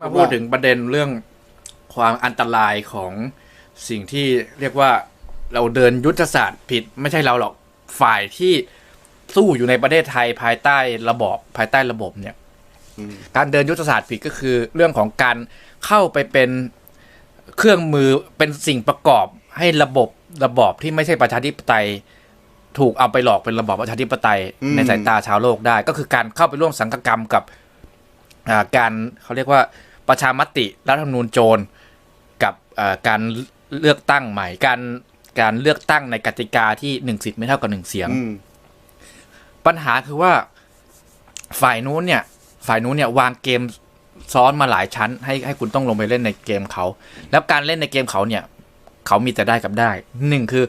มาพูดถึงประเด็นเรื่องความอันตรายของสิ่งที่เรียกว่าเราเดินยุทธศาสตร์ผิด ไม่ใช่เราหรอกฝ่ายที่สู้อยู่ในประเทศไทยภายใต้ระบอบภายใต้ระบบเนี่ยอืมการเดินยุทธศาสตร์ผิดก็คือเรื่องของการเข้าไปเป็นเครื่องมือเป็นสิ่งประกอบให้ระบบระบอบที่ไม่ใช่ประชาธิปไตย ถูกเอาไปหลอกเป็นระบอบประชาธิปไตยอืมในสายตาชาวโลกได้ ก็คือการเข้าไปร่วมสังกกรรมกับอ่าการเขาเรียกว่า ประชามติรัฐธรรมนูญโจรกับอ่าการเลือกตั้งใหม่ การการเลือกตั้งในกติกาที่หนึ่งสิทธิ์ไม่เท่ากับหนึ่งเสียงอืมปัญหาคือว่าฝ่ายนู้นเนี่ย ฝ่ายนู้นเนี่ยวางเกมซ้อนมาหลายชั้น ให้ให้คุณต้องลงไปเล่นในเกมเขา แล้วการเล่นในเกมเขาเนี่ย เขามีแต่ได้กับได้หนึ่งคือ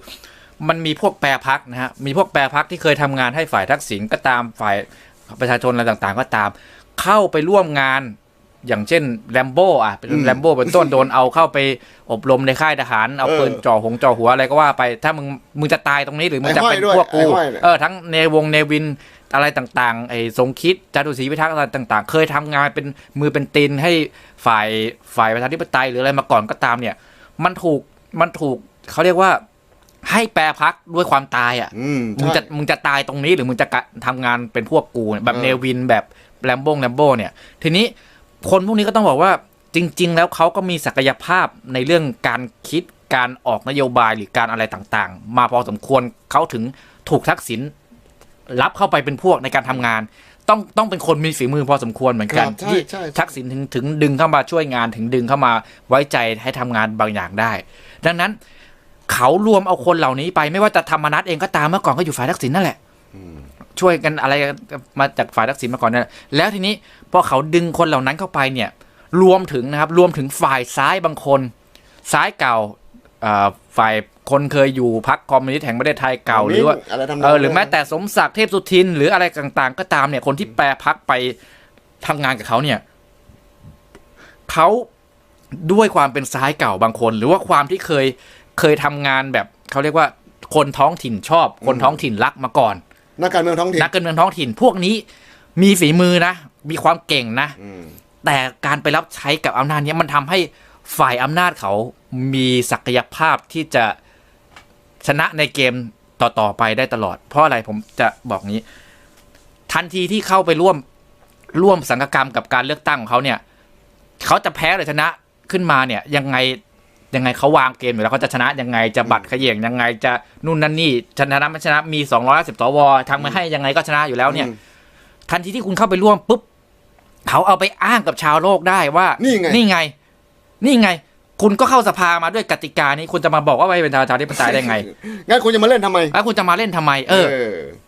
มันมีพวกแปรพักนะฮะมีพวกแปรพักที่เคยทำงานให้ฝ่ายทักษิณก็ตามฝ่ายประชาชนอะไรต่างๆ ก็ตาม เข้าไปร่วมงาน อย่างเช่นแรมโบ้อะเป็นอืมแรมโบ้เป็นต้นโดนเอาเข้าไปอบรมในค่ายทหาร เอาเออปืนจ่อหงจ่อหัวอะไรก็ว่าไป ถ้ามึงมึงจะตายตรงนี้หรือมึงจะเป็นไอ้ห้อยด้วยพวกกูไอ้ห้อยเนี่ยเออทั้งเนวงเนวินอะไรต่างๆไอ้ทรงคิดจารุศรีพิทักษ์อะไรต่าง ๆ เคยทำงานเป็นมือเป็นตีนให้ฝ่ายฝ่ายประชาธิปไตยหรืออะไรมาก่อนก็ตามเนี่ย มันถูกมันถูกเขาเรียกว่าให้แปรพักด้วยความตายอะอืมมึงจะใช่มึงจะตายตรงนี้หรือมึงจะกะทำงานเป็นพวกกูเนี่ยแบบเออเนวินแบบแลมโบงแลมโบเนี่ย ทีนี้ คนพวกนี้ก็ต้องบอกว่าจริง ๆ แล้วเขาก็มีศักยภาพในเรื่องการคิดการออกนโยบายหรือการอะไรต่างๆ มาพอสมควรเขาถึงถูกทักษิณรับเข้าไปเป็นพวกในการทำงาน ต้องต้องเป็นคนมีฝีมือพอสมควรเหมือนกันที่ทักษิณถึงถึงดึงเข้ามาช่วยงานถึงดึงเข้ามาไว้ใจให้ทำงานบางอย่างได้ ดังนั้นเขารวมเอาคนเหล่านี้ไปไม่ว่าจะธรรมนัตเองก็ตามเมื่อก่อนก็อยู่ฝ่ายทักษิณนั่นแหละ ช่วยกันอะไรมาจากฝ่ายทักษิณมาก่อนนั่นแหละแล้วทีนี้พอเขาดึงคนเหล่านั้นเข้าไปเนี่ย รวมถึงนะครับ รวมถึงฝ่ายซ้ายบางคนซ้ายเก่าอ่าฝ่ายคนเคยอยู่พรรคคอมมิวนิสต์แห่งประเทศไทยเก่าหรือว่าอะไรทำนงเออหรือแม้แต่สมศักดิ์เทพสุทิน หรืออะไรต่าง ๆ ก็ตามเนี่ย คนที่แปรพักไปทำงานกับเขาเนี่ยเขาด้วยความเป็นซ้ายเก่าบางคน หรือว่าความที่เคยเคยทำงานแบบเขาเรียกว่าคนท้องถิ่นชอบ คนท้องถิ่นรักมาก่อน นักการเมืองท้องถิ่นนักการเมืองท้องถิ่น พวกนี้มีฝีมือนะ มีความเก่งนะอืมแต่การไปรับใช้กับอำนาจเนี้ยมันทำให้ฝ่ายอำนาจเขามีศักยภาพที่จะชนะในเกมต่อ ๆ ไปได้ตลอด เพราะอะไรผมจะบอกงี้ ทันทีที่เข้าไปร่วมร่วมสังกกรรมกับการเลือกตั้งของเขาเนี่ย เขาจะแพ้หรือชนะขึ้นมาเนี่ย ยังไง ยังไงเขาวางเกมอยู่แล้วเขาจะชนะยังไงจะบัตรเขย่งยังไงจะนู่นนั่นนี่ชนะไม่ชนะมีสองร้อยสิบสวทำมาให้ยังไงก็ชนะอยู่แล้วเนี่ยอืมทันทีที่คุณเข้าไปร่วมปุ๊บเขาเอาไปอ้างกับชาวโลกได้ว่า นี่ไง นี่ไง นี่ไง คุณก็เข้าสภามาด้วยกติกานี้คุณจะมาบอกว่าไม่เป็นประชาธิปไตยได้ไง งั้นคุณจะมาเล่นทำไมแล้วคุณจะมาเล่นทำไม เออ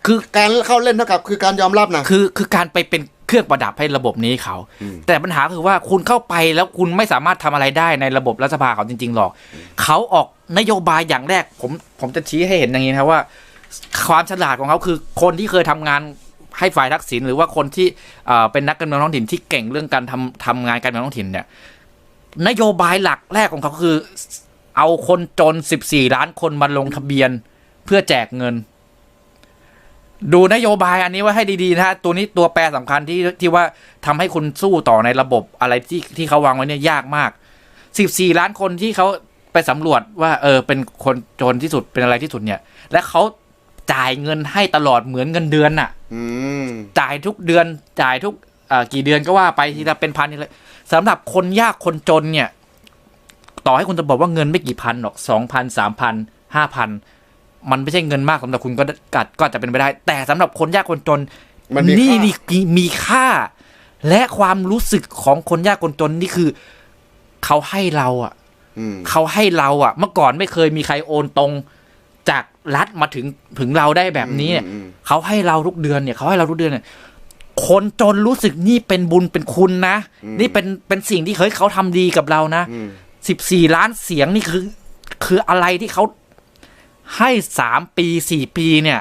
คือการเข้าเล่นเท่ากับ คือการยอมรับนะ คือ คือการไปเป็น เครื่องประดับให้ระบบนี้เขาอืมแต่ปัญหาคือว่าคุณเข้าไปแล้วคุณไม่สามารถทำอะไรได้ในระบบรัฐสภาเขาจริง ๆ หรอก เขาออกนโยบายอย่างแรก ผมผมจะชี้ให้เห็นอย่างนี้นะครับว่า ความฉลาดของเขาคือคนที่เคยทำงานให้ฝ่ายทักษิณหรือว่าคนที่เอ่อเป็นนักการเมืองท้องถิ่นที่เก่งเรื่องการทำทำงานการเมืองท้องถิ่นเนี่ยนโยบายหลักแรกของเขาคือ เอาคนจน 14 ล้านคนมาลงทะเบียนเพื่อแจกเงิน ดูนโยบายอันนี้ไว่าให้ดีๆนะฮะตัวนี้ตัวแปรสำคัญที่ที่ว่าทำให้คุณสู้ต่อในระบบอะไรที่ที่เขาวางไว้เนี่ยยากมาก 14 ล้านคนที่เขาไปสำรวจว่า เออ เป็นคนจนที่สุดเป็นอะไรที่สุดเนี่ย และเขาจ่ายเงินให้ตลอดเหมือนเงินเดือนน่ะอืมจ่ายทุกเดือนจ่ายทุกเอ่อกี่เดือนก็ว่าไปทีละเป็นพันทีละสำหรับคนยากคนจนเนี่ย ต่อให้คุณจะบอกว่าเงินไม่กี่พันหรอกสองพันสามพันห้าพัน มันไม่ใช่เงินมากสำหรับคุณก็กัดก็อาจจะเป็นไปได้ แต่สำหรับคนยากคนจนมันมีนี่ค่านี่มีมีค่า และความรู้สึกของคนยากคนจนนี่คือเขาให้เราอะอืมเขาให้เราอะ เมื่อก่อนไม่เคยมีใครโอนตรงจากรัฐมาถึงถึงเราได้แบบนี้เนี่ยอืมเขาให้เราทุกเดือนเนี่ยเขาให้เราทุกเดือนเนี่ยคนจนรู้สึกนี่เป็นบุญเป็นคุณนะ นี่เป็นเป็นสิ่งที่เฮ้ยเขาทำดีกับเรานะอืมสิบสี่ล้านเสียงนี่คือ คืออะไรที่เขา ให้สามปีสี่ปีเนี่ย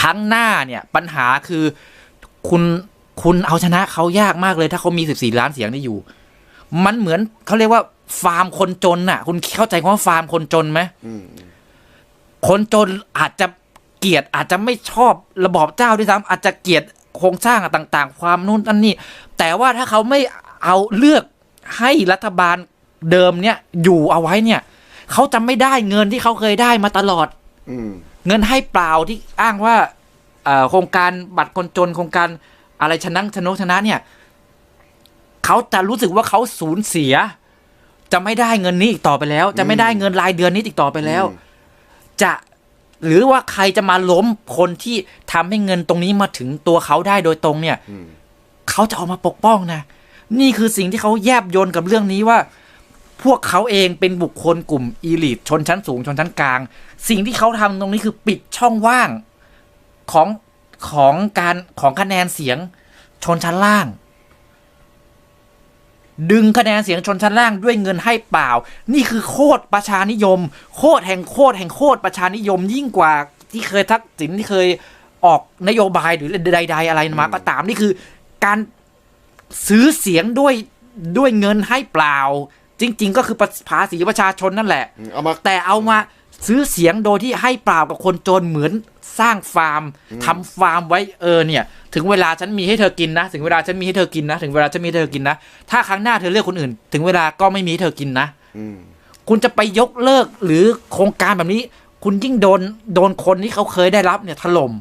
ครั้งหน้าเนี่ยปัญหาคือคุณคุณเอาชนะเขายากมากเลย ถ้าเขามีสิบสี่ล้านเสียงนี่อยู่ มันเหมือนเขาเรียกว่า ฟาร์มคนจนน่ะ คุณเข้าใจคำว่าฟาร์มคนจนไหมอืมคนจนอาจจะเกลียดอาจจะไม่ชอบระบอบเจ้าด้วยซ้ำอาจจะเกลียดโครงสร้างต่าง ๆ ความนู่นนั่นนี่ แต่ว่าถ้าเขาไม่เอาเลือกให้รัฐบาลเดิมเนี่ยอยู่เอาไว้เนี่ย เขาจะไม่ได้เงินที่เขาเคยได้มาตลอด อืมเงินให้เปล่าที่อ้างว่าเอ่อโครงการบัตรคนจนโครงการอะไรชนะชนกชนะเนี่ยเขาจะรู้สึกว่าเขาสูญเสีย จะไม่ได้เงินนี้อีกต่อไปแล้ว จะไม่ได้เงินรายเดือนนี้อีกต่อไปแล้วอืมจะหรือว่าใครจะมาล้มคนที่ทำให้เงินตรงนี้มาถึงตัวเขาได้โดยตรงเนี่ยอืมเขาจะออกมาปกป้องนะ นี่คือสิ่งที่เขาแยบยนกับเรื่องนี้ว่า พวกเขาเองเป็นบุคคลกลุ่มอีลิทชนชั้นสูงชนชั้นกลาง สิ่งที่เขาทำตรงนี้คือปิดช่องว่างของของการของคะแนนเสียงชนชั้นล่าง ดึงคะแนนเสียงชนชั้นล่างด้วยเงินให้เปล่า นี่คือโคตรประชานิยม โคตรแห่งโคตรแห่งโคตรประชานิยมยิ่งกว่าที่เคยทักษิณที่เคยออกนโยบายหรือใด ๆ อะไรมาก็ตามนี่คือการซื้อเสียงด้วยด้วยเงินให้เปล่า จริง ๆ ก็คือภาษีประชาชนนั่นแหละเอามาแต่เอามาซื้อเสียงโดยที่ให้เปล่ากับคนจนเหมือนสร้างฟาร์มทำฟาร์มไว้เออเนี่ย ถึงเวลาฉันมีให้เธอกินนะ ถึงเวลาฉันมีให้เธอกินนะ ถึงเวลาฉันมีให้เธอกินนะ ถ้าครั้งหน้าเธอเลือกคนอื่น ถึงเวลาก็ไม่มีให้เธอกินนะอืมคุณจะไปยกเลิกหรือโครงการแบบนี้ คุณยิ่งโดนโดนคนที่เขาเคยได้รับเนี่ยถล่ม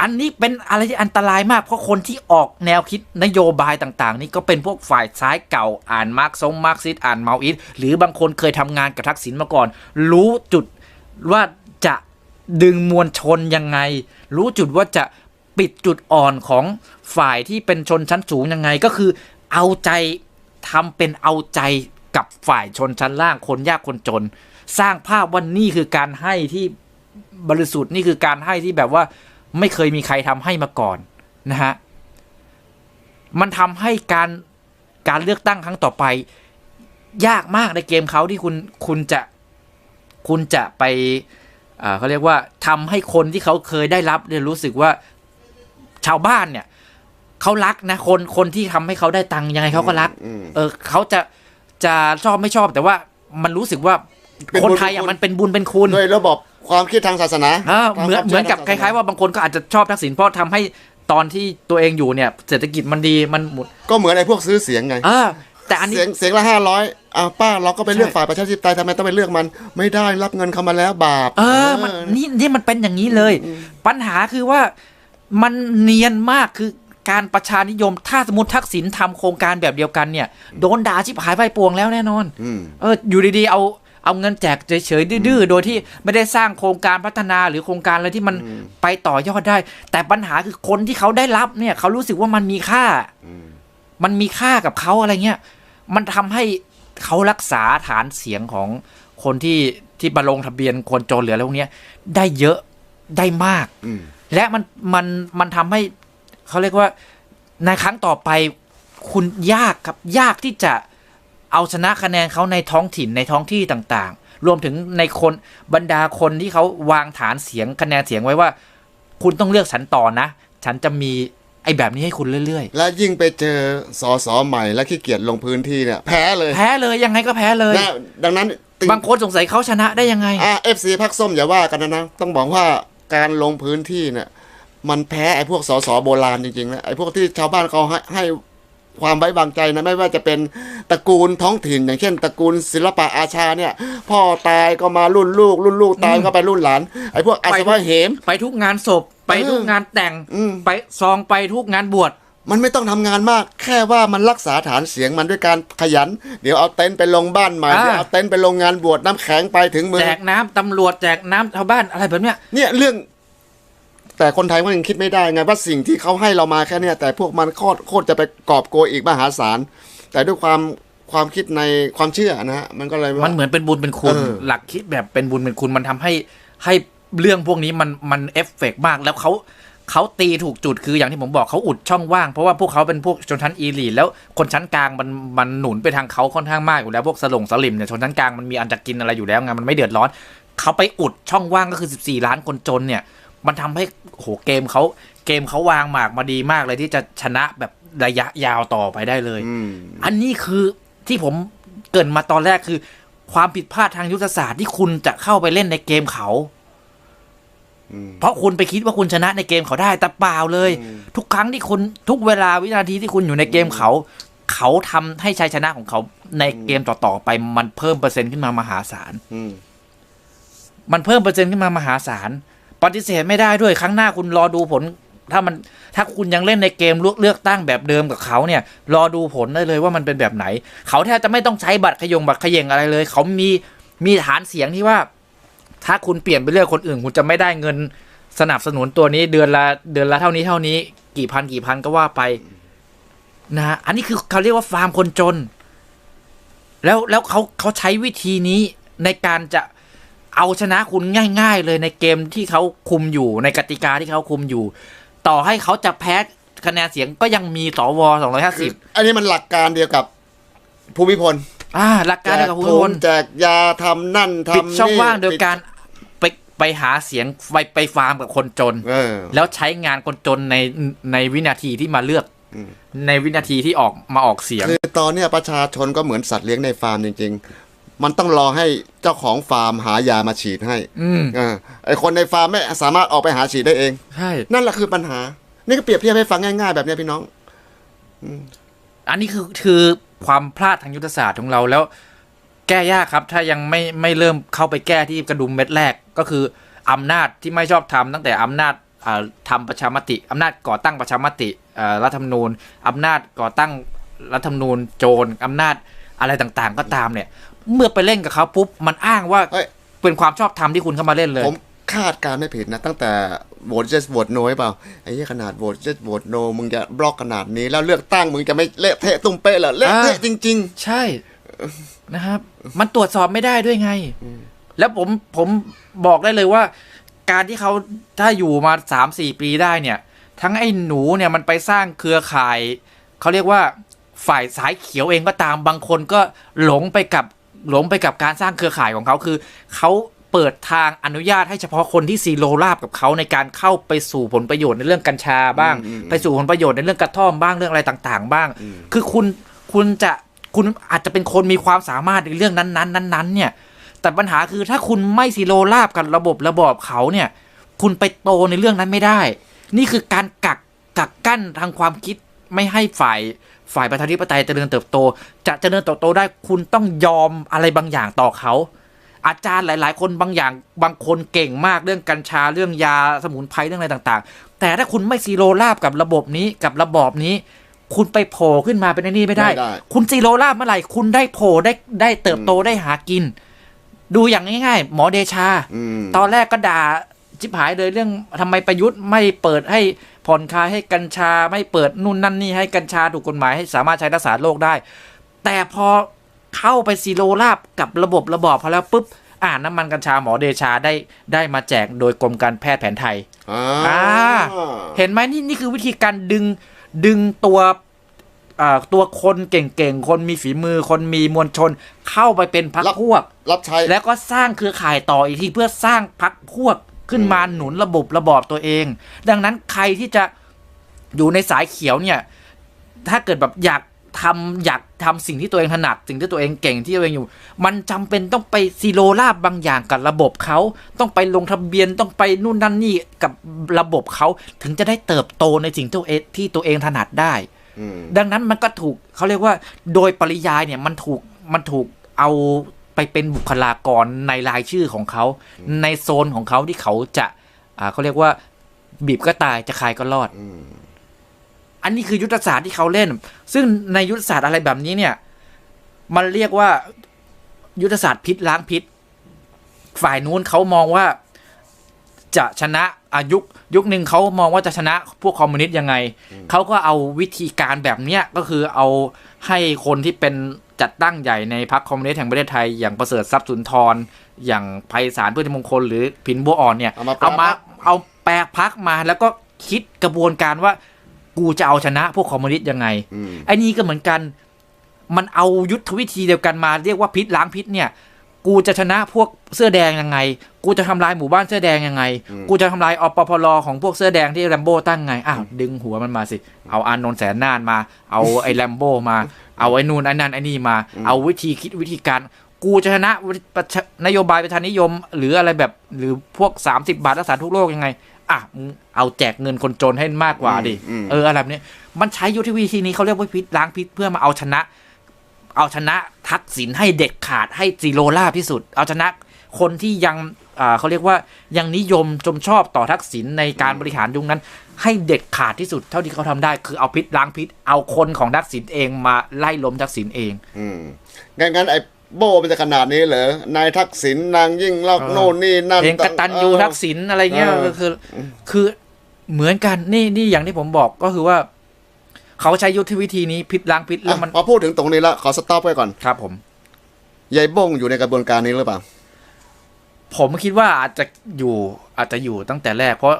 อันนี้เป็นอะไรที่อันตรายมาก เพราะคนที่ออกแนวคิดนโยบายต่าง ๆ นี่ก็เป็นพวกฝ่ายซ้ายเก่าอ่านมาร์กซงมาร์กซิสอ่านเมาอิสหรือบางคนเคยทำงานกับทักษิณมาก่อน รู้จุดว่าจะดึงมวลชนยังไง รู้จุดว่าจะปิดจุดอ่อนของฝ่ายที่เป็นชนชั้นสูงยังไงก็คือ เอาใจทำเป็นเอาใจกับฝ่ายชนชั้นล่างคนยากคนจน สร้างภาพว่านี่คือการให้ที่บริสุทธิ์นี่คือการให้ที่แบบว่า ไม่เคยมีใครทำให้มาก่อนนะฮะ มันทำให้การการเลือกตั้งครั้งต่อไป ยากมากในเกมเขาที่คุณคุณจะคุณจะไปอ่าเขาเรียกว่าทำให้คนที่เขาเคยได้รับเนี่ยรู้สึกว่าชาวบ้านเนี่ยเขารักนะคนคนที่ทำให้เขาได้ตังค์ยังไงเขาก็รักอืมเออเขาจะจะชอบไม่ชอบแต่ว่ามันรู้สึกว่าเป็นคนบุญไทยเป็นอะคุณมันเป็นบุญเป็นคุณโดยระบบ ความคิดทางศาสนาอ่าทางเหมือนควเหมือนกับชื่คล้ายๆว่าบางคนก็อาจจะชอบทักษิณเพราะทำให้ตอนที่ตัวเองอยู่เนี่ยเศรษฐกิจมันดีมันหมดก็เหมือนไอ้พวกซื้อเสียงไงเออแต่อันนี้เสียงเสียงละห้าร้อยอ้าวป้าเราก็ไปเลือกใช่ฝ่ายประชาธิปไตยทำไมต้องไปเลือกมัน ไม่ได้รับเงินเขามาแล้วบาป เออมันเออนี่นี่มันเป็นอย่างนี้เลย ปัญหาคือว่ามันเนียนมากคือการประชานิยม ถ้าสมมติทักษิณทำโครงการแบบเดียวกันเนี่ย โดนด่าชิบหายไปปวงแล้วแน่นอนอืมเอออยู่ดีๆเอา เอาเงินแจกเฉยๆดื้อๆโดยที่ไม่ได้สร้างโครงการพัฒนาหรือโครงการอะไรที่มันไปต่อยอดได้ แต่ปัญหาคือคนที่เขาได้รับเนี่ย เขารู้สึกว่ามันมีค่าอืมมันมีค่ากับเขาอะไรเงี้ยมันทำให้เขารักษาฐานเสียงของคนที่ที่มาลงทะเบียนคนจนหรืออะไรพวกเนี้ยได้เยอะได้มากอืมและมันมันมันทำให้เขาเรียกว่าในครั้งต่อไปคุณยากครับยากที่จะ เอาชนะคะแนนเขาในท้องถิ่นในท้องที่ต่างๆ รวมถึงในคนบรรดาคนที่เขาวางฐานเสียงคะแนนเสียงไว้ว่า คุณต้องเลือกฉันต่อนะ ฉันจะมีไอ้แบบนี้ให้คุณเรื่อยและยิ่งไปเจอสอสอใหม่และขี้เกียจลงพื้นที่เนี่ยแพ้เลยๆแพ้เลยยังไงก็แพ้เลยนะดังนั้นติบางคนสงสัยเขาชนะได้ยังไงอ่าเอฟซีพักส้มอย่าว่ากันนะนะต้องบอกว่าการลงพื้นที่เนี่ยมันแพ้ไอ้พวกสสโบราณจริงๆนะไอ้พวกที่ชาวบ้านเขาให้ให้ ความไว้วางใจนะไม่ว่าจะเป็นตระกูลท้องถิ่น อย่างเช่นตระกูลศิลปะอาชาเนี่ย พ่อตายก็มารุ่นลูก รุ่นลูกตายก็ไปรุ่นหลานไอ้พวกอาสวะเหม ไปทุกงานศพ ไปทุกงานแต่งอืมไปซองไปทุกงานบวชมันไม่ต้องทำงานมาก แค่ว่ามันรักษาฐานเสียงมันด้วยการขยัน เดี๋ยวเอาเต็นท์ไปลงบ้านใหม่อ่าเดี๋ยวเอาเต็นท์ไปลงงานบวชน้ำแข็งไปถึงมือแจกน้ำตำรวจแจกน้ำชาวบ้านอะไรแบบเนี้ยเนี่ยเรื่อง แต่คนไทยมันยังคิดไม่ได้ไงว่าสิ่งที่เขาให้เรามาแค่เนี้ยแต่พวกมันโคตรโคตรจะไปกอบโกยอีกมหาศาลแต่ด้วยความความคิดในความเชื่อนะฮะมันก็เลยว่ามันเหมือนเป็นบุญเป็นคุณเออหลักคิดแบบเป็นบุญเป็นคุณมันทำให้ให้เรื่องพวกนี้มันมันเอฟเฟกต์มากแล้วเขาเขาตีถูกจุดคืออย่างที่ผมบอกเขาอุดช่องว่าง เพราะว่าพวกเขาเป็นพวกชนชั้นอีลีทแล้วคนชั้นกลางมันมันหนุนไปทางเขาค่อนข้างมากอยู่แล้วพวกสลงสลิมเนี่ยชนชั้นกลางมันมีอันจะกินอะไรอยู่แล้วไงมันไม่เดือดร้อนเขาไปอุดช่องว่างก็คือ 14 ล้านคนจนเนี่ย มันทำให้โหเกมเขาเกมเขาวางหมากมาดีมากเลยที่จะชนะแบบระยะยาวต่อไปได้เลยอืมอันนี้คือที่ผมเกรินมาตอนแรกคือ ความผิดพลาดทางยุทธศาสตร์ที่คุณจะเข้าไปเล่นในเกมเขาอืมเพราะคุณไปคิดว่าคุณชนะในเกมเขาได้แต่เปล่าเลยอืมทุกครั้งที่คุณทุกเวลาวินาทีที่คุณอยู่ในเกมเขา เขาทำให้ชัยชนะของเขาในเกมต่อๆไปมันเพิ่มเปอร์เซ็นต์ขึ้นมามหาศาลอืมมันเพิ่มเปอร์เซ็นต์ขึ้นมามหาศาล ปฏิเสธไม่ได้ด้วยครั้งหน้าคุณรอดูผล ถ้ามันถ้าคุณยังเล่นในเกมเลือกเลือกตั้งแบบเดิมกับเขาเนี่ย รอดูผลได้เลยว่ามันเป็นแบบไหน เขาแทบจะไม่ต้องใช้บัตรขยงบัตรขยงอะไรเลย เขามีมีฐานเสียงที่ว่า ถ้าคุณเปลี่ยนไปเลือกคนอื่น คุณจะไม่ได้เงินสนับสนุนตัวนี้เดือนละเดือนละเท่านี้เท่านี้ กี่พันกี่พันก็ว่าไปนะฮะอันนี้คือเขาเรียกว่าฟาร์มคนจน แล้วแล้วเขาเขาใช้วิธีนี้ในการจะ เอาชนะคุณง่าย ๆ เลยในเกมที่เขาคุมอยู่ในกติกาที่เขาคุมอยู่ ต่อให้เขาจะแพ้คะแนนเสียงก็ยังมีสวสองร้อยห้าคืสิอบอันนี้มันหลักการเดียวกับภูมิพล อ่า หลักการเดียวกับแจคุณถุพงลแจกยาทำนั่นทำปิดช่องนี่ว่างโดยปิการไปไปหาเสียงไปไปฟาร์มกับคนจนเออแล้วใช้งานคนจนในในวินาทีที่มาเลือกอืมในวินาทีที่ออกมาออกเสียง คือตอนเนี้ยประชาชนก็เหมือนสัตว์เลี้ยงในฟาร์มจริงๆ มันต้องรอให้เจ้าของฟาร์มหายามาฉีดให้อืมเออไอคนในฟาร์มไม่สามารถออกไปหาฉีดได้เอง ใช่ นั่นแหละคือปัญหา นี่ก็เปรียบเทียบให้ฟังง่าย ๆ แบบเนี้ยพี่น้องอันนี้คือคือความพลาดทางยุทธศาสตร์ของเราแล้ว แก้ยากครับ ถ้ายังไม่ไม่เริ่มเข้าไปแก้ที่กระดุมเม็ดแรกก็คืออำนาจที่ไม่ชอบทำตั้งแต่อำนาจอ่าทำประชามติอำนาจก่อตั้งประชามติอ่ารัฐธรรมนูญอำนาจก่อตั้งรัฐธรรมนูญโจรอำนาจอะไรต่างๆ ก็ตามเนี่ย เมื่อไปเล่นกับเขาปุ๊บมันอ้างว่าเอ้ยเป็นความชอบธรรมที่คุณเข้ามาเล่นเลย ผมคาดการณ์ไม่ผิดนะ ตั้งแต่โหวตเจสโหวตโนเปล่าไอ้เหี้ยขนาดโหวตเจสโหวตโนมึงจะบล็อกขนาดนี้ แล้วเลือกตั้งมึงจะไม่เละเทะตุ้มเป๊ะเหรอเละเทะอ่าจริงใช่นะครับ มันตรวจสอบไม่ได้ด้วยไง แล้วผมผมบอกได้เลยว่า การที่เขาถ้าอยู่มาสามสี่ปีได้เนี่ย ทั้งไอ้หนูเนี่ยมันไปสร้างเครือข่ายเขาเรียกว่าฝ่ายสายเขียวเองก็ตามบางคนก็หลงไปกับ หลงไปกับการสร้างเครือข่ายของเขาคือเขาเปิดทางอนุญาตให้เฉพาะคนที่ซีโรราบกับเขาในการเข้าไปสู่ผลประโยชน์ในเรื่องกัญชาบ้างอืมอืมไปสู่ผลประโยชน์ในเรื่องกระท่อมบ้างเรื่องอะไรต่าง ๆ บ้างอืมคือคุณคุณจะคุณอาจจะเป็นคนมีความสามารถในเรื่องนั้นๆนั้นๆเนี่ย แต่ปัญหาคือถ้าคุณไม่ซีโรราบกับระบบระบอบเขาเนี่ย คุณไปโตในเรื่องนั้นไม่ได้ นี่คือการกักกักกั้นทางความคิดไม่ให้ฝ่าย ฝ่ายประชาธิปไตยเจริญเติบโต จะเจริญเติบโตได้คุณต้องยอมอะไรบางอย่างต่อเขา อาจารย์หลาย ๆ คนบางอย่างบางคนเก่งมากเรื่องกัญชาเรื่องยาสมุนไพรเรื่องอะไรต่าง ๆ แต่ถ้าคุณไม่ซีโรราบกับระบบนี้กับระบอบนี้ คุณไปโผล่ขึ้นมาเป็นไอ้นี่ไม่ได้ไม่ได้ คุณซีโรราบเมื่อไหร่คุณได้โผล่ได้ได้เติบโตได้หากิน ดูอย่างง่ายๆ หมอเดชาๆอืมตอนแรกก็ด่าจิบหายเลยเรื่องทำไมประยุทธ์ไม่เปิดให้ ผ่อนคลายให้กัญชาไม่เปิดนู่นนั่นนี่ให้กัญชาถูกกฎหมายให้สามารถใช้รักษาโรคได้ แต่พอเข้าไปซีโรราบกับระบบระบอบพอแล้วปุ๊บอ่าน้ำมันกัญชาหมอเดชาได้ได้มาแจกโดยกรมการแพทย์แผนไทยอ่าอ่าเห็นไหมนี่นี่คือวิธีการดึงดึงตัวอ่าตัวคนเก่งๆ คนมีฝีมือ คนมีมวลชน เข้าไปเป็นพักพวก รับใช้แล้วก็สร้างเครือข่ายต่ออีกทีเพื่อสร้างพักพวก ขึ้นมาหนุนระบบระบอบตัวเอง ดังนั้นใครที่จะอยู่ในสายเขียวเนี่ย ถ้าเกิดแบบอยากทำอยากทำสิ่งที่ตัวเองถนัดสิ่งที่ตัวเองเก่งที่ตัวเองอยู่ มันจำเป็นต้องไปซีโรราบบางอย่างกับระบบเขาต้องไปลงทะเบียนต้องไปนู่นนั่นนี่กับระบบเขาถึงจะได้เติบโตในสิ่งที่ตัวเองที่ตัวเองถนัดได้อืมดังนั้นมันก็ถูกเขาเรียกว่าโดยปริยายเนี่ยมันถูกมันถูกเอา ไปเป็นบุคลากรในรายชื่อของเขา ในโซนของเขาที่เขาจะ อ่าเขาเรียกว่าบีบก็ตายจะคายก็รอดอืมอันนี้คือยุทธศาสตร์ที่เขาเล่น ซึ่งในยุทธศาสตร์อะไรแบบนี้เนี่ย มันเรียกว่ายุทธศาสตร์พิษล้างพิษ ฝ่ายนู้นเขามองว่าจะชนะอายุคยุคหนึ่งเขามองว่าจะชนะพวกคอมมิวนิสต์ยังไง เขาก็เอาวิธีการแบบเนี้ยก็คือเอาให้คนที่เป็น จัดตั้งใหญ่ในพรรคคอมมิวนิสต์แห่งประเทศไทย อย่างประเสริฐทรัพย์สุนทร อย่างไพศาลพืชมงคล หรือผินบัวอ่อนเนี่ยเอามาแปลเอามาพรรคเอาแปลพักมาแล้วก็คิดกระบวนการว่ากูจะเอาชนะพวกคอมมิวนิสต์ยังไงอืมไอ้นี่ก็เหมือนกัน มันเอายุทธวิธีเดียวกันมาเรียกว่าพิษล้างพิษเนี่ย กูจะชนะพวกเสื้อแดงยังไง กูจะทำลายหมู่บ้านเสื้อแดงยังไงอืมกูจะทำลายอปพลของพวกเสื้อแดงที่แรมโบ้ตั้งไง อ้าวดึงหัวมันมาสิ เอาอานนท์แสนนานมา เอาไอ้แรมโบ้มา เอาไอ้นู่นไอ้นั่นไอ้นี่มา เอาวิธีคิดวิธีการ กูจะชนะประชานโยบายประชานิยม หรืออะไรแบบหรือพวก 30 บาทรักษาทุกโรคยังไง อะมึงเอาแจกเงินคนจนให้มากกว่าดิอืมเอออะไรแบบนี้ มันใช้ยุทธวิธีนี้เขาเรียกว่าพิษล้างพิษเพื่อมาเอาชนะ เอาชนะทักษิณให้เด็ดขาดให้ซีโรราบที่สุดเอาชนะคนที่ยังอ่าเขาเรียกว่ายังนิยมชมชอบต่อทักษิณในการบริหารยุคนั้น ให้เด็ดขาดที่สุดเท่าที่เขาทำได้ คือเอาพิษล้างพิษ เอาคนของทักษิณเองมาไล่ล้มทักษิณเองอืมงั้นงั้นไอ้โบมันจะขนาดนี้เหรอนายทักษิณนางยิ่งลักษณ์เออโน่นนี่นั่นเพลงกตันยูเออทักษิณอะไรเงี้ยเออก็คือ คือเหมือนกันนี่นี่อย่างที่ผมบอกก็คือว่า เขาใช้ยุทธวิธีนี้พิษล้างพิษแล้วอะมัน พอพูดถึงตรงนี้แล้วขอสต็อปไว้ก่อนครับ ผมยายบงอยู่ในกระบวนการนี้หรือเปล่า ผมคิดว่าอาจจะอยู่อาจจะอยู่ตั้งแต่แรก เพราะ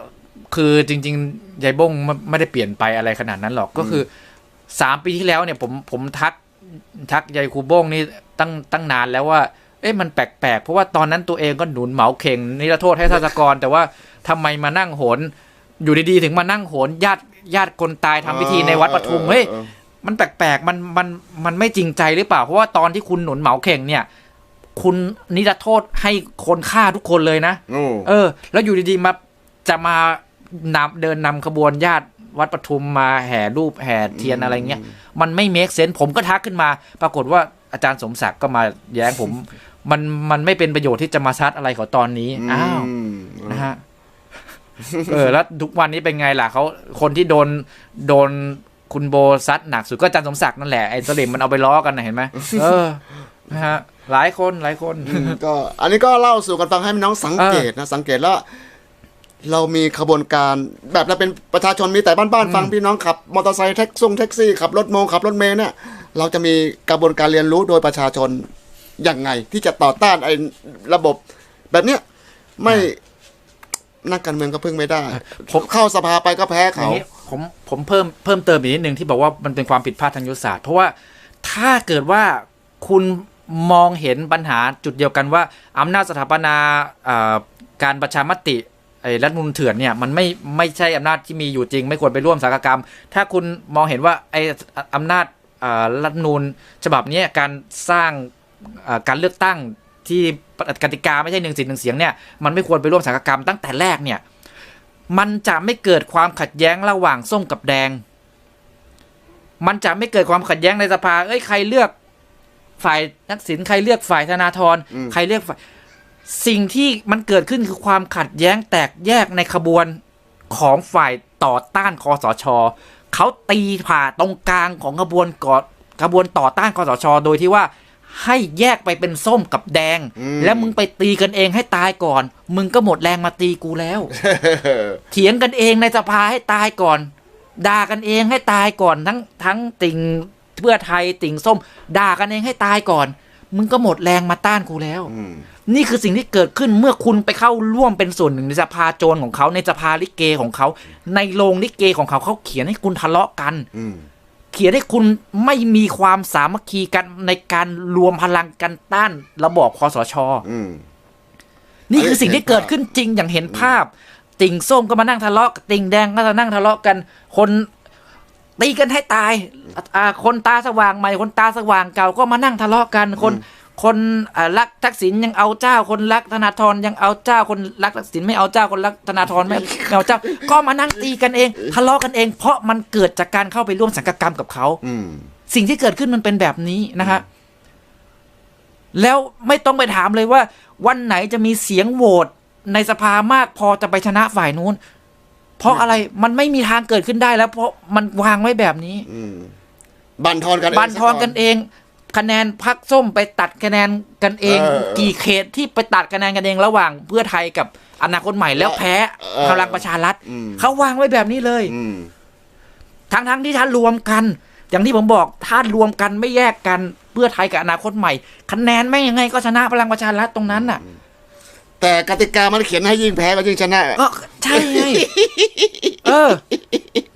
คือจริงๆยายบงไม่ไม่ได้เปลี่ยนไปอะไรขนาดนั้นหรอกก็คือสามปีที่แล้วเนี่ย ผมผมทักทักยายครูบงนี่ตั้งตั้งนานแล้วว่า เอ๊ะมันแปลกๆ เพราะว่าตอนนั้นตัวเองก็หนุนเหมาเข่งนิรโทษให้ทศกร แต่ว่าทำไมมานั่งโหน อยู่ดีๆ ถึงมานั่งโหนญาติ ญาติคนตายทำพิธีในวัดปทุมเฮ้ยออมันแปลกๆมันมันมันไม่จริงใจหรือเปล่า เพราะว่าตอนที่คุณหนุนเหมาเข่งเนี่ย คุณนิรโทษให้คนฆ่าทุกคนเลยนะเออเออแล้วอยู่ดีๆมาจะมานำเดินนำขบวนญาติวัดปทุมมาแห่รูปแห่เทียนอะไรเงี้ยมันไม่เมคเซน s ์ผมก็ทักขึ้นมา ปรากฏว่าอาจารย์สมศักดิ์ก็มาแย้งผม มันมันไม่เป็นประโยชน์ที่จะมาซัดอะไรเขาตอนนี้อ้าวมนะฮะ เออแล้วทุกวันนี้เป็นไงล่ะเขาคนที่โดนโดนคุณโบซัดหนักสุดก็อาจารย์สมศักดิ์นั่นแหละไอ้สลิมมันเอาไปล้อกันนะเห็นไหมเออนะฮะหลายคนหลายคนอืมก็อันนี้ก็เล่าสู่กันฟังให้น้องสังเกตนะสังเกตแล้วเรามีขบวนการแบบเราเป็นประชาชนมีแต่บ้านๆฟังพี่น้องขับมอเตอร์ไซค์แท็กซี่แท็กซี่ขับรถโมงขับรถเมล์เนี่ยเราจะมีกระบวนการเรียนรู้โดยประชาชนยังไงที่จะต่อต้านไอ้ระบบแบบเนี้ยไม่ นักการเมืองก็พึ่งไม่ได้ ผมเข้าสภาไปก็แพ้อย่าเขางนี้ผมผมเพิ่มเพิ่มเติมอีกนิดนึงที่บอกว่ามันเป็นความผิดพลาดทางยุทธศาสตร์ เพราะว่าถ้าเกิดว่าคุณมองเห็นปัญหาจุดเดียวกันว่าอำนาจสถาปนาอ่าการประชามติไอ้รัฐธรรมนูลเถื่อนเนี่ยมันไม่ไม่ใช่อำนาจที่มีอยู่จริง ไม่ควรไปร่วมสังกกรรม ถ้าคุณมองเห็นว่าไอ้อำนาจอ่ารัฐธรรมนูลฉบับเนี้ยการสร้างอ่าการเลือกตั้ง ที่กติกาไม่ใช่หนึ่งสิทธิ์หนึ่งเสียงเนี่ยมันไม่ควรไปร่วมสังกกรรมตั้งแต่แรกเนี่ยมันจะไม่เกิดความขัดแย้งระหว่างส้มกับแดง มันจะไม่เกิดความขัดแย้งในสภา เอ้ยใครเลือกฝ่ายนักสินใครเลือกฝ่ายธนาธรอืมใครเลือกฝ่ายสิ่งที่มันเกิดขึ้นคือความขัดแย้งแตกแยกในขบวนของฝ่ายต่อต้านคอสชเขาตีผ่าตรงกลางของขบวนก่อขบวนต่อต้านคอสช โดยที่ว่า ให้แยกไปเป็นส้มกับแดงอืมแล้วมึงไปตีกันเองให้ตายก่อน มึงก็หมดแรงมาตีกูแล้ว เถียงกันเองในสภาให้ตายก่อนด่ากันเองให้ตายก่อนทั้งทั้งติ่งเพื่อไทยติ่งส้มด่ากันเองให้ตายก่อน มึงก็หมดแรงมาต้านกูแล้วอืมนี่คือสิ่งที่เกิดขึ้นเมื่อคุณไปเข้าร่วมเป็นส่วนหนึ่งในสภาโจรของเขาในสภาลิเกของเขา ในโรงลิเกของเขาเขาเขียนให้คุณทะเลาะกันอืม เขียนให้คุณไม่มีความสามัคคีกันในการรวมพลังกันต้านระบอบคอสชอืมนี่คือสิ่งที่เกิดขึ้นจริงอย่างเห็นภาพ ติ่งส้มก็มานั่งทะเลาะติ่งแดงก็มานั่งทะเลาะกัน คนตีกันให้ตายอ่าคนตาสว่างใหม่ คนตาสว่างเก่าก็มานั่งทะเลาะกันคน คนอ่ารักทักษิณยังเอาเจ้าคนรักธนาธรยังเอาเจ้าคนรักทักษิณไม่เอาเจ้าคนรักธนาธรไม่ไม่เอาเจ้า ก็มานั่งตีกันเองทะเลาะกันเอง เพราะมันเกิดจากการเข้าไปร่วมสังกกรรมกับเขาอืมสิ่งที่เกิดขึ้นมันเป็นแบบนี้นะฮะแล้วไม่ต้องไปถามเลยว่า วันไหนจะมีเสียงโหวตในสภามากพอจะไปชนะฝ่ายนู้น เพราะอะไรมันไม่มีทางเกิดขึ้นได้แล้ว เพราะมันวางไว้แบบนี้อืมบันทอนกันเองบันทอนกันเอง คะแนนพักส้มไปตัดคะแนนกันเองเออกี่เขตที่ไปตัดคะแนนกันเองระหว่างเพื่อไทยกับอนาคตใหม่แล้วแพ้เออพลังประชารัฐอืมเขาวางไว้แบบนี้เลยอืมทั้งทั้งๆที่ถ้ารวมกัน อย่างที่ผมบอกถ้ารวมกันไม่แยกกันเพื่อไทยกับอนาคตใหม่ คะแนนไม่ยังไงก็ชนะพลังประชารัฐตรงนั้นน่ะ แต่กติกามันเขียนให้ยิ่งแพ้ก็ยิ่งชนะก็ใช่ไงเออ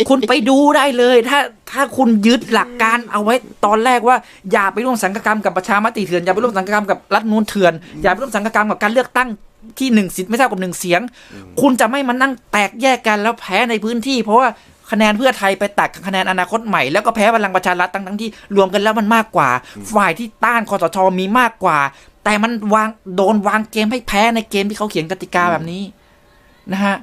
คุณไปดูได้เลย ถ้าถ้าคุณยึดหลักการเอาไว้ตอนแรกว่า อย่าไปร่วมสังกกรรมกับประชามติเถื่อนอย่าไปร่วมสังกกรรมกับรัฐมนูนเถื่อนอย่าไปร่วมสังกกรรมกับการเลือกตั้งที่หนึ่งสิทธิ์ไม่เท่ากับหนึ่งเสียง คุณจะไม่มานั่งแตกแยกกันแล้วแพ้ในพื้นที่ เพราะว่าคะแนนเพื่อไทยไปตัดกับคะแนนอนาคตใหม่แล้วก็แพ้พลังประชารัฐทั้งทั้งที่รวมกันแล้วมันมากกว่า ฝ่ายที่ต้านคอสชมีมากกว่า แต่มันวางโดนวางเกมให้แพ้ในเกมที่เขาเขียนกติกาแบบนี้นะฮะ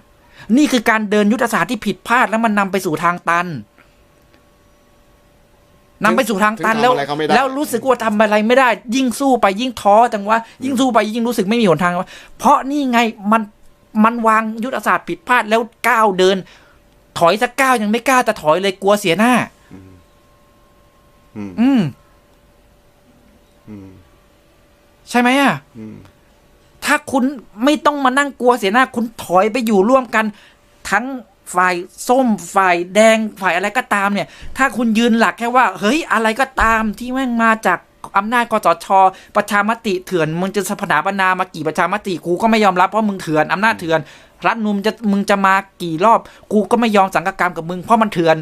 นี่คือการเดินยุทธศาสตร์ที่ผิดพลาดแล้วมันนำไปสู่ทางตันนำไปสู่ทางตันถึงแล้วทำอะไรเขาไม่ได้แล้วรู้สึกว่าทำอะไรไม่ได้ ยิ่งสู้ไปยิ่งท้อจังว่า ยิ่งสู้ไปยิ่งรู้สึกไม่มีหนทางวะเพราะนี่ไงมันมันวางยุทธศาสตร์ผิดพลาดแล้วก้าวเดิน ถอยสักก้าวยังไม่กล้าจะถอยเลยกลัวเสียหน้า อืมอืมอืม ใช่ไหมอะถ้าคุณไม่ต้องมานั่งกลัวเสียหน้า คุณถอยไปอยู่ร่วมกัน ทั้งฝ่ายส้มฝ่ายแดงฝ่ายอะไรก็ตามเนี่ย ถ้าคุณยืนหลักแค่ว่า เฮ้ยอะไรก็ตามที่แม่งมาจากอำนาจกสช ประชามติเถื่อน มึงจะสถาปนามากี่ประชามติกูก็ไม่ยอมรับเพราะมึงเถื่อนอำนาจเถื่อน รัฐนุมจะมึงจะมากี่รอบ กูก็ไม่ยอมสังกกรรมกับมึงเพราะมันเถื่อน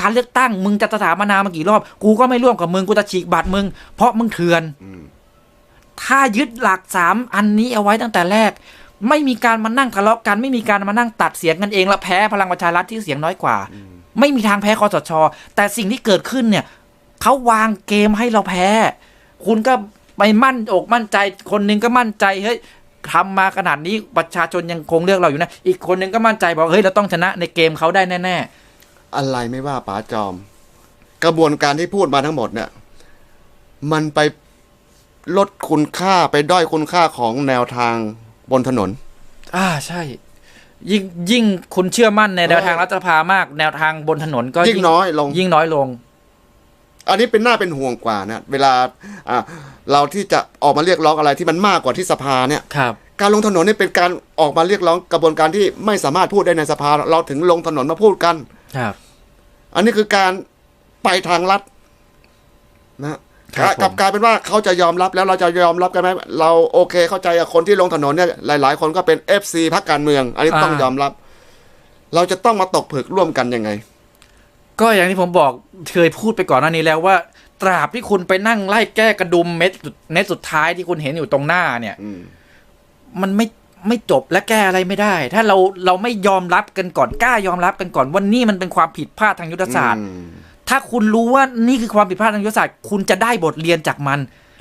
การเลือกตั้งมึงจะสถาปนามากี่รอบ กูก็ไม่ร่วมกับมึงกูจะฉีกบัตรมึง เพราะมึงเถื่อน ถ้ายึดหลักสามอันนี้เอาไว้ตั้งแต่แรก ไม่มีการมานั่งทะเลาะกัน ไม่มีการมานั่งตัดเสียงกันเองแล้วแพ้พลังประชารัฐที่เสียงน้อยกว่า ไม่มีทางแพ้คอสชแต่สิ่งที่เกิดขึ้นเนี่ยเขาวางเกมให้เราแพ้ คุณก็ไปมั่นอกมั่นใจคนหนึงก็มั่นใจเฮ้ยทำมาขนาดนี้ประชาชนยังคงเลือกเราอยู่นะ อีกคนหนึงก็มั่นใจบอกเฮ้ยเราต้องชนะในเกมเขาได้แน่อะไรไม่ว่าป๋าจอม กระบวนการที่พูดมาทั้งหมดเนี่ย มันไป ลดคุณค่าไปด้อยคุณค่าของแนวทางบนถนนๆอ่าใช่ ยิ่งยิ่งคุณเชื่อมั่นในแนวทางรัฐสภามาก แนวทางบนถนนก็ยิ่งน้อยลง ยิ่งน้อยลง อันนี้เป็นหน้าเป็นห่วงกว่านะเวลาอ่าเราที่จะออกมาเรียกร้องอะไรที่มันมากกว่าที่สภาเนี่ยครับการลงถนนนี่เป็นการออกมาเรียกร้องกระบวนการที่ไม่สามารถพูดได้ในสภา เราถึงลงถนนมาพูดกัน ครับ อันนี้คือการไปทางลัดนะครั กบผมกลับกลายเป็นว่าเขาจะยอมรับแล้วเราจะยอมรับกันไหมเราโอเคเข้าใจอะคนที่ลงถนนเนี่ยหลาย ๆ คนก็เป็น FC พรรคการเมือง อันนี้ต้องยอมรับ เราจะต้องมาตกผลึกร่วมกันยังไง ก็อย่างที่ผมบอกเคยพูดไปก่อนหน้านี้แล้วว่า ตราบที่คุณไปนั่งไล่แก้กระดุมเม็ดสุดเม็ดสุดท้ายที่คุณเห็นอยู่ตรงหน้าเนี่ยอืมมันไม่ไม่จบและแก้อะไรไม่ได้ ถ้าเราเราไม่ยอมรับกันก่อนกล้ายอมรับกันก่อนว่านี่มันเป็นความผิดพลาดทางยุทธศาสตร์อืม ถ้าคุณรู้ว่านี่คือความผิดพลาดทางยุทธศาสตร์ คุณจะได้บทเรียนจากมัน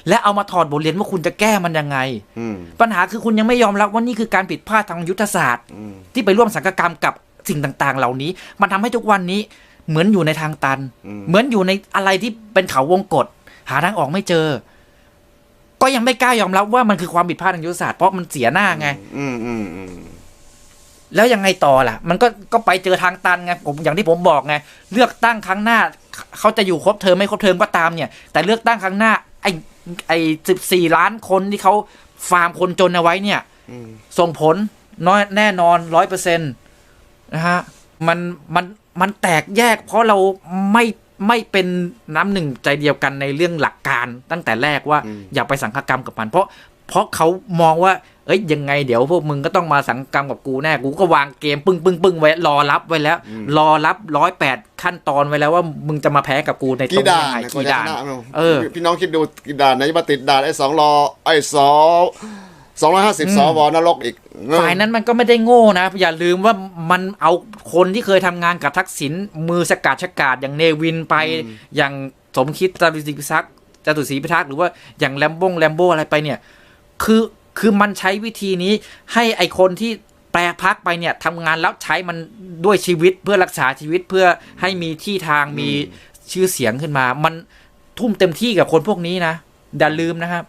และเอามาถอดบทเรียนว่าคุณจะแก้มันยังไงอืมปัญหาคือคุณยังไม่ยอมรับว่านี่คือการผิดพลาดทางยุทธศาสตร์อืมที่ไปร่วมสังกกรรมกับสิ่งต่างๆ เหล่านี้ มันทำให้ทุกวันนี้เหมือนอยู่ในทางตันอืมเหมือนอยู่ในอะไรที่เป็นเขาวงกฏหาทางออกไม่เจอ ก็ยังไม่กล้ายอมรับว่ามันคือความผิดพลาดทางยุทธศาสตร์เพราะมันเสียหน้าไง อืมอืมอืม แล้วยังไงต่อล่ะ มันก็ก็ไปเจอทางตันไงผมอย่างที่ผมบอกไงเลือกตั้งครั้งหน้าเขาจะอยู่ครบเทอมไม่ครบเทอมก็ตามเนี่ย แต่เลือกตั้งครั้งหน้า ไอ้ไอ้สิบสี่ล้านคนที่เขาฟาร์มคนจนเอาไว้เนี่ยอืมส่งผลน้อยแน่นอนร้อยเปอร์เซ็นต์นะฮะมันมันมันแตกแยก เพราะเราไม่ไม่เป็นน้ำหนึ่งใจเดียวกันในเรื่องหลักการตั้งแต่แรกว่า อย่าไปสังฆกรรมกับมัน เพราะ เพราะเขามองว่า เอ้ยยังไงเดี๋ยวพวกมึงก็ต้องมาสังฆกรรมกับกูแน่กูก็วางเกมปึ้งปึ้งปึ้งไว้รอรับไว้แล้ว รอรับร้อยแปดขั้นตอนไว้แล้วว่ามึงจะมาแพ้กับกูในตรกี่งด่านี้นไงนะกี่ด่านกว่จะชะเออพี่น้องคิดดูกี่ด่านไหนมาติดด่านไอ้สองรอไอ้สองสองร้อยห้าสิบสวนรกอีกฝ่ายนั้นมันก็ไม่ได้โง่นะ อย่าลืมว่ามันเอาคนที่เคยทำงานกับทักษิณมือสกัดชะกาดอย่างเนวินไปอย่างสมคิดจตุศรีพิทักษ์จตุศรีพิทักษ์หรือว่าอย่างแลมบงแลมโบอะไรไปเนี่ย คือคือมันใช้วิธีนี้ให้ไอคนที่แปรพักไปเนี่ยทำงานแล้วใช้มันด้วยชีวิตเพื่อรักษาชีวิตเพื่อให้มีที่ทางมีชื่อเสียงขึ้นมา มันทุ่มเต็มที่กับคนพวกนี้นะอย่าลืมนะครับ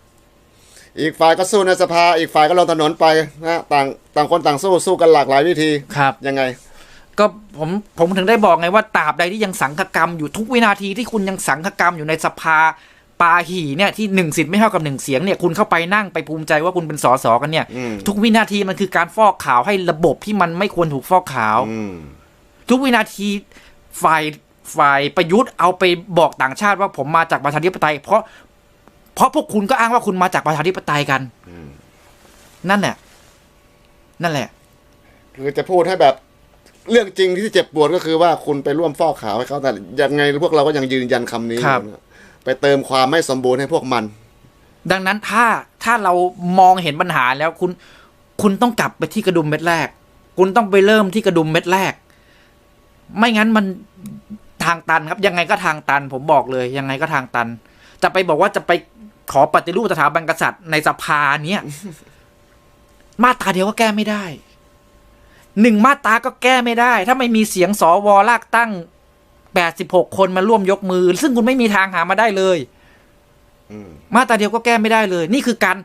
อีกฝ่ายก็สู้ในสภา อีกฝ่ายก็ลงถนนไปนะต่างต่างคนต่างสู้สู้กันหลากหลายวิธีครับยังไง ก็ผมผมถึงได้บอกไงว่าตราบใดที่ยังสังฆกรรมอยู่ทุกวินาทีที่คุณยังสังฆกรรมอยู่ในสภา ปาหีเนี่ยที่หนึ่งสิทธิ์ไม่เท่ากับหนึ่งเสียงเนี่ยคุณเข้าไปนั่งไปภูมิใจว่าคุณเป็นสสกันเนี่ยอืมทุกวินาทีมันคือการฟอกขาวให้ระบบที่มันไม่ควรถูกฟอกขาวอืมทุกวินาทีฝ่ายฝ่ายประยุทธ์เอาไปบอกต่างชาติว่าผมมาจากประชาธิปไตย เพราะ เพราะพวกคุณก็อ้างว่าคุณมาจากประชาธิปไตยกันอืมนั่นแหละ นั่นแหละคือจะพูดให้แบบเรื่องจริงที่เจ็บปวดก็คือว่าคุณไปร่วมฟอกขาวให้เขาแต่ยังไงพวกเราก็ยังยืนยันคำนี้ครับนะ ไปเติมความไม่สมบูรณ์ให้พวกมัน ดังนั้นถ้าถ้าเรามองเห็นปัญหาแล้วคุณ คุณต้องกลับไปที่กระดุมเม็ดแรก คุณต้องไปเริ่มที่กระดุมเม็ดแรก ไม่งั้นมันทางตันครับ ยังไงก็ทางตัน ผมบอกเลย ยังไงก็ทางตัน จะไปบอกว่าจะไปขอปฏิรูปสถาบันกษัตริย์ในสภาเนี้ยมาตราเดียวก็แก้ไม่ได้หนึ่งมาตราก็แก้ไม่ได้ ถ้าไม่มีเสียงสวลากตั้ง แปดสิบหกคนมาร่วมยกมือ ซึ่งคุณไม่มีทางหามาได้เลยอืมมาตราเดียวก็แก้ไม่ได้เลย นี่คือการ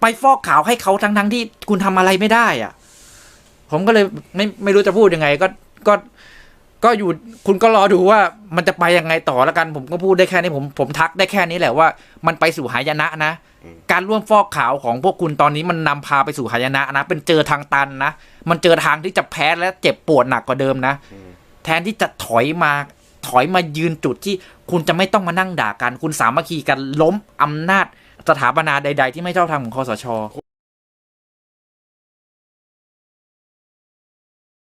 ไปฟอกขาวให้เขาทั้งทั้งๆที่คุณทำอะไรไม่ได้อะผมก็เลยไม่ไม่รู้จะพูดยังไง ก็ก็ก็อยู่คุณก็รอดูว่ามันจะไปยังไงต่อแล้วกัน ผมก็พูดได้แค่นี้ผมผมทักได้แค่นี้แหละว่ามันไปสู่หายนะนะ การร่วมฟอกขาวของพวกคุณตอนนี้มันนำพาไปสู่หายนะนะ เป็นเจอทางตันนะ มันเจอทางที่จะแพ้และเจ็บปวดหนักกว่าเดิมนะ แทนที่จะถอยมาถอยมายืนจุดที่คุณจะไม่ต้องมานั่งด่ากัน คุณสามัคคีกันล้มอำนาจสถาปนาใด ๆ ที่ไม่เท่าทางของคอสช